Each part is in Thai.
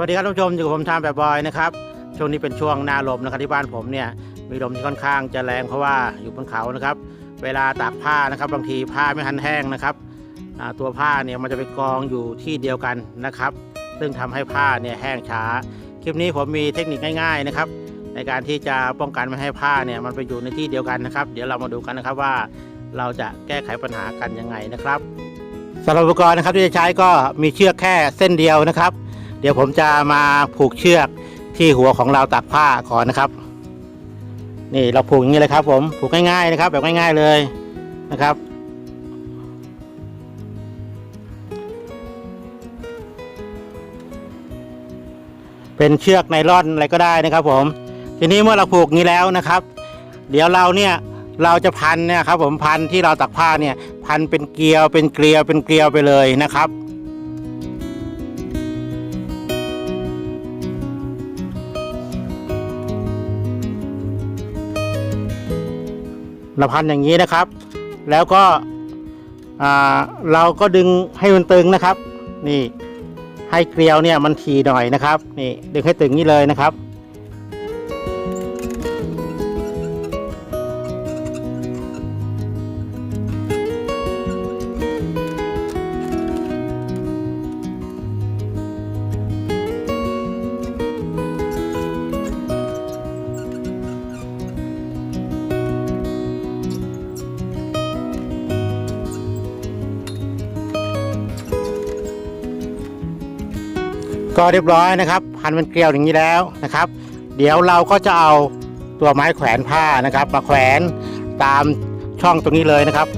วัสดีครับท่านผู้ชมอยู่กับผมทามแบบบอยนะครับช่วงนี้เป็นช่วงหน้าลมนะครับที่บ้านผมเนี่ยมีลมที่ค่อนข้างจะแรงเพราะว่าอยู่บนเขานะครับ เวลาตากผ้านะครับบางทีผ้าไม่ทันแห้งนะครับตัวผ้าเนี่ยมันจะไปกองอยู่ที่เดียวกันนะครับ ซึ่งทำให้ผ้าเนี่ยแห้งช้า คลิปนี้ผมมีเทคนิคง่ายๆนะครับ ในการที่จะป้องกันไม่ให้ผ้าเนี่ยมันไปอยู่ในที่เดียวกันนะครับ เดี๋ยวเรามาดูกันนะครับว่าเราจะแก้ไขปัญหากันยังไงนะครับสำหรับอุปกรณ์นะครับที่จะใช้ก็มีเชือกแค่เส้นเดียวนะครับ เดี๋ยวผมจะมาผูกเชือกที่หัวของเราวตากผ้าก่อนนะครับ นี่เราผูกอย่างนี้เลยครับ ผมผูกง่ายๆนะครับ แบบง่าย ๆเลยนะครับ เป็นเชือกไนล่อนอะไรก็ได้นะครับ ผม ทีนี้เมื่อเราผูกนี้แล้วนะครับ เดี๋ยวเราเนี่ยเราจะพันเนี่ยครับ ผมพันที่เราตักผ้าเนี่ย พันเป็นเกลียวเป็นเกลียวเป็นเกลียวไปเลยนะครับ เราพันอย่างนี้นะครับ แล้วก็เราก็ดึงให้มันตึงนะครับ นี่ให้เกลียวเนี่ยมันทีหน่อยนะครับ นี่ดึงให้ตึงนี่เลยนะครับ ก็เรียบร้อยนะครับ พันเป็นเกลียวอย่างนี้แล้วนะครับ เดี๋ยวเราก็จะเอาตัวไม้แขวนผ้านะครับ มาแขวนตามช่องตรงนี้เลยนะครับ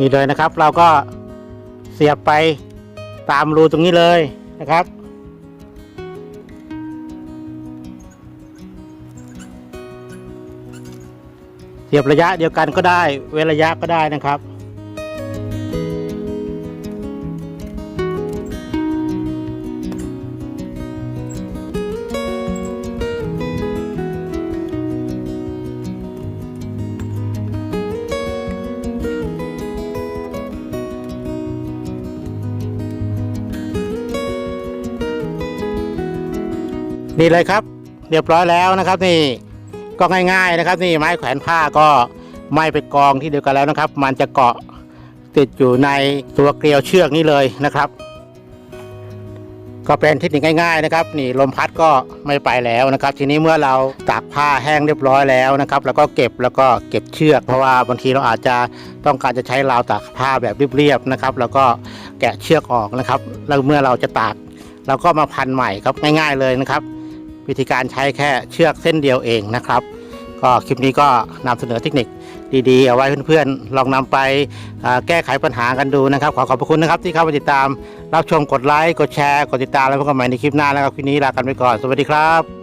นี่เลยนะครับ เราก็เสียบไปตามรูตรงนี้เลยนะครับ สียบระยะเดียวกันก็ได้ เว้นระยะก็ได้นะครับ นี่เลยครับ เรียบร้อยแล้วนะครับนี่ ก็ง่าย ๆนะครับ นี่ไม้แขวนผ้าก็ไม่ไปกองที่เดียวกันแล้วนะครับ มันจะเกาะติดอยู่ในตัวเกลียวเชือกนี้เลยนะครับ ก็เป็นเทคนิคง่าย ๆนะครับ นี่ลมพัดก็ไม่ไปแล้วนะครับ ทีนี้เมื่อเราตากผ้าแห้งเรียบร้อยแล้วนะครับ แล้วก็เก็บแล้วก็เก็บเชือก เพราะว่าบางทีเราอาจจะต้องการจะใช้ราวตากผ้าแบบเรียบๆนะครับ แล้วก็แกะเชือกออกนะครับ แล้วเมื่อเราจะตากเราก็มาพันใหม่ครับง่าย ๆเลยนะครับ วิธีการใช้แค่เชือกเส้นเดียวเองนะครับ ก็คลิปนี้ก็นำเสนอเทคนิคดีๆ เอาไว้เพื่อนๆ ลองนำไปแก้ไขปัญหากันดูนะครับ ขอขอบพระคุณนะครับที่เข้ามาติดตาม รับชมกดไลค์กดแชร์กดติดตามแล้วพบกันใหม่ในคลิปหน้านะครับคลิปนี้ลากันไปก่อนสวัสดีครับ